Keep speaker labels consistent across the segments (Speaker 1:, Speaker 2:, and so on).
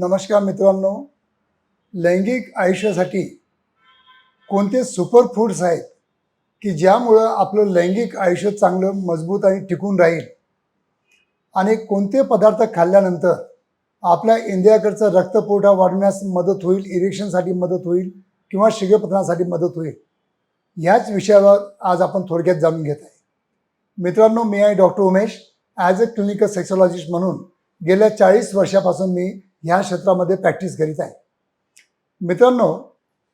Speaker 1: नमस्कार मित्रांनो. लैंगिक आयुष्यासाठी कोणते सुपर फूड्स आहेत की ज्यामुळं आपलं लैंगिक आयुष्य चांगलं मजबूत आणि टिकून राहील? आणि कोणते पदार्थ खाल्ल्यानंतर आपल्या इंद्रियाकडचा रक्तपुरवठा वाढवण्यास मदत होईल इरेक्शनसाठी मदत होईल किंवा शिगेपतनासाठी मदत होईल? ह्याच विषयावर आज आपण थोडक्यात जाणून घेत आहे. मित्रांनो मी आहे doctor Umesh. As a clinical sexologist म्हणून गेल्या चाळीस वर्षापासून मी ह्या क्षेत्रामध्ये प्रॅक्टिस करीत आहे. मित्रांनो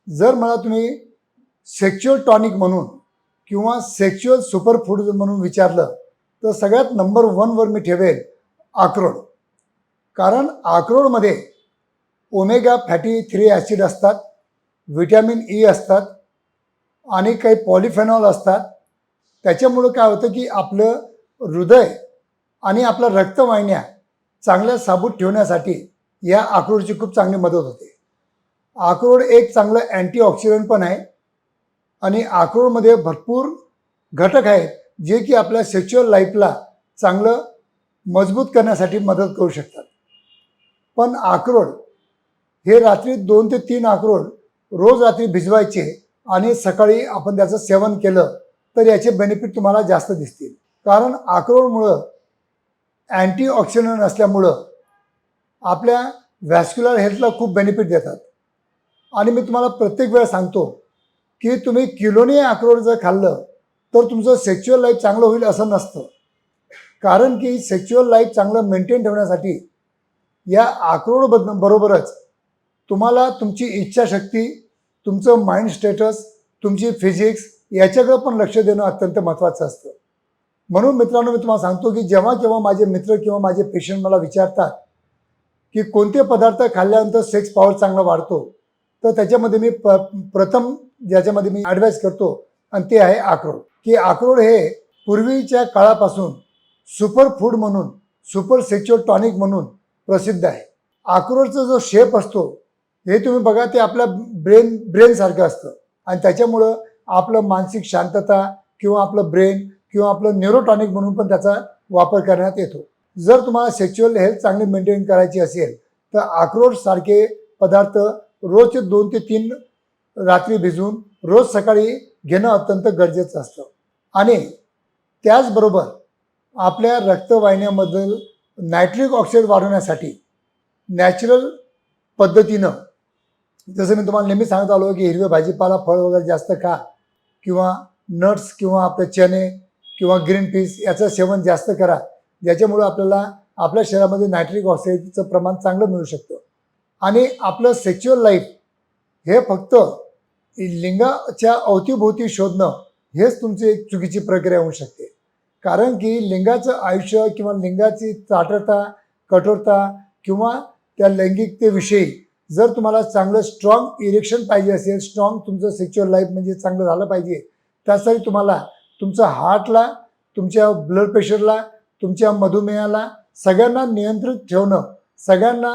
Speaker 1: जर मला तुम्ही सेक्च्युअल टॉनिक म्हणून किंवा सेक्च्युअल सुपर फूड म्हणून विचारलं तर सगळ्यात नंबर वनवर मी ठेवेल आक्रोड. कारण आक्रोडमध्ये ओमेगा फॅटी थ्री ॲसिड असतात व्हिटॅमिन ई e असतात आणि काही पॉलिफेनॉल असतात. त्याच्यामुळं काय होतं की आपलं हृदय आणि आपल्या रक्तवाहिन्या चांगल्या साबूत ठेवण्यासाठी या अक्रोडची खूप चांगली मदत होते. अक्रोड एक चांगलं अँटीऑक्सिडंट पण आहे आणि अक्रोडमध्ये भरपूर घटक आहेत जे की आपल्या सेक्च्युअल लाईफला चांगलं मजबूत करण्यासाठी मदत करू शकतात. पण अक्रोड हे रात्री दोन ते तीन अक्रोड रोज रात्री भिजवायचे आणि सकाळी आपण त्याचं सेवन केलं तर याचे बेनिफिट तुम्हाला जास्त दिसतील. कारण अक्रोडमुळं अँटीऑक्सिडंट असल्यामुळं आपल्या व्हॅस्क्युलर हेल्थला खूप बेनिफिट देतात. आणि मी तुम्हाला प्रत्येक वेळा सांगतो की तुम्ही किलोने अक्रोड जर खाल्लं तर तुमचं सेक्च्युअल लाईफ चांगलं होईल असं नसतं. कारण की सेक्च्युअल लाईफ चांगलं मेंटेन ठेवण्यासाठी या अक्रोड बद बरोबरच तुम्हाला तुमची इच्छाशक्ती तुमचं माइंड स्टेटस तुमची फिजिक्स याच्याकडे पण लक्ष देणं अत्यंत महत्त्वाचं असतं. म्हणून मित्रांनो मी तुम्हाला सांगतो की जेव्हा केव्हा माझे मित्र किंवा माझे पेशंट मला विचारतात की कोणते पदार्थ खाल्ल्यानंतर सेक्स पॉवर चांगला वाढतो. तर त्याच्यामध्ये मी प प्रथम ज्याच्यामध्ये मी ॲडवाईस करतो आणि ते आहे अक्रोड की अक्रोड हे पूर्वीच्या काळापासून सुपर फूड म्हणून सुपर सेक्च्युअल टॉनिक म्हणून प्रसिद्ध आहे. अक्रोडचा जो शेप असतो हे तुम्ही बघा ते आपल्या ब्रेन ब्रेनसारखं असतं. आणि त्याच्यामुळं आपलं मानसिक शांतता किंवा आपलं ब्रेन किंवा आपलं न्यूरोटॉनिक म्हणून पण त्याचा वापर करण्यात येतो. जर तुम्हाला सेक्च्युअल हेल्थ चांगली मेंटेन करायची असेल तर अक्रोड सारखे पदार्थ रोजचे दोन ते तीन रात्री भिजवून रोज सकाळी घेणं अत्यंत गरजेचं असतं. आणि त्याचबरोबर आपल्या रक्तवाहिन्यामधील नायट्रिक ऑक्साईड वाढवण्यासाठी नॅचरल पद्धतीनं जसं मी तुम्हाला नेहमी सांगत आलो की हिरवे भाजीपाला फळ वगैरे जास्त खा किंवा नट्स किंवा आपले चणे किंवा ग्रीन पीस याचं सेवन जास्त करा. ज्याच्यामुळं आपल्याला आपल्या शरीरामध्ये नायट्रिक ऑक्साईडचं प्रमाण चांगलं मिळू शकतं. आणि आपलं सेक्च्युअल लाईफ हे फक्त लिंगाच्या अवतीभोवती शोधणं हेच तुमची एक चुकीची प्रक्रिया होऊ शकते. कारण की लिंगाचं आयुष्य किंवा लिंगाची चाटरता कठोरता किंवा त्या लैंगिकतेविषयी जर तुम्हाला चांगलं स्ट्रॉंग इरेक्शन पाहिजे असेल स्ट्रॉंग तुमचं सेक्च्युअल लाईफ म्हणजे चांगलं झालं पाहिजे त्यासाठी तुम्हाला तुमच्या हार्टला तुमच्या ब्लड प्रेशरला तुमच्या मधुमेहाला सगळ्यांना नियंत्रित ठेवणं सगळ्यांना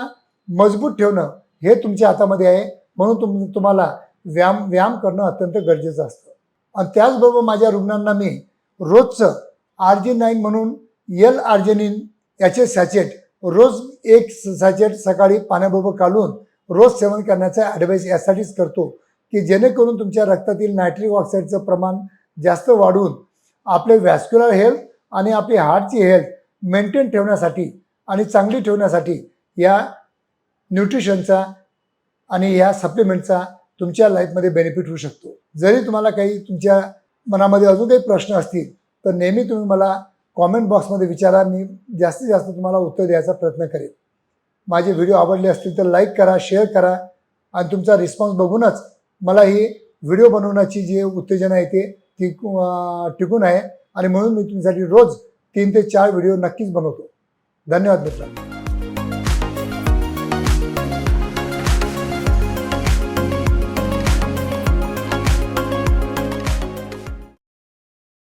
Speaker 1: मजबूत ठेवणं हे तुमच्या हातामध्ये आहे. म्हणून तुम तुम्हाला व्यायाम व्यायाम करणं अत्यंत गरजेचं असतं. आणि त्याचबरोबर माझ्या रुग्णांना मी रोजचं आर्जी नाईन म्हणून यल आर्जेनिन याचे सॅचेट रोज एक सॅचेट सकाळी पाण्याबरोबर काढून रोज सेवन करण्याचा ॲडवाईस यासाठीच करतो की जेणेकरून तुमच्या रक्तातील नायट्रिक ऑक्साईडचं प्रमाण जास्त वाढून आपले व्हॅस्क्युलर हेल्थ आणि आपली हार्टची हेल्थ मेंटेन ठेवण्यासाठी आणि चांगली ठेवण्यासाठी या न्यूट्रिशनचा आणि या सप्लिमेंटचा तुमच्या लाईफमध्ये बेनिफिट होऊ शकतो. जरी तुम्हाला काही तुमच्या मनामध्ये अजून काही प्रश्न असतील तर नेहमी तुम्ही मला कॉमेंट बॉक्समध्ये विचारा. मी जास्तीत जास्त तुम्हाला उत्तर द्यायचा प्रयत्न करेन. माझे व्हिडिओ आवडले असतील तर लाईक करा शेअर करा आणि तुमचा रिस्पॉन्स बघूनच मला ही व्हिडिओ बनवण्याची जी उत्तेजना येते ती टिकून आहे. आणि म्हणून मी तुमच्यासाठी रोज तीन ते चार व्हिडिओ नक्कीच बनवतो. धन्यवाद मित्रांनो.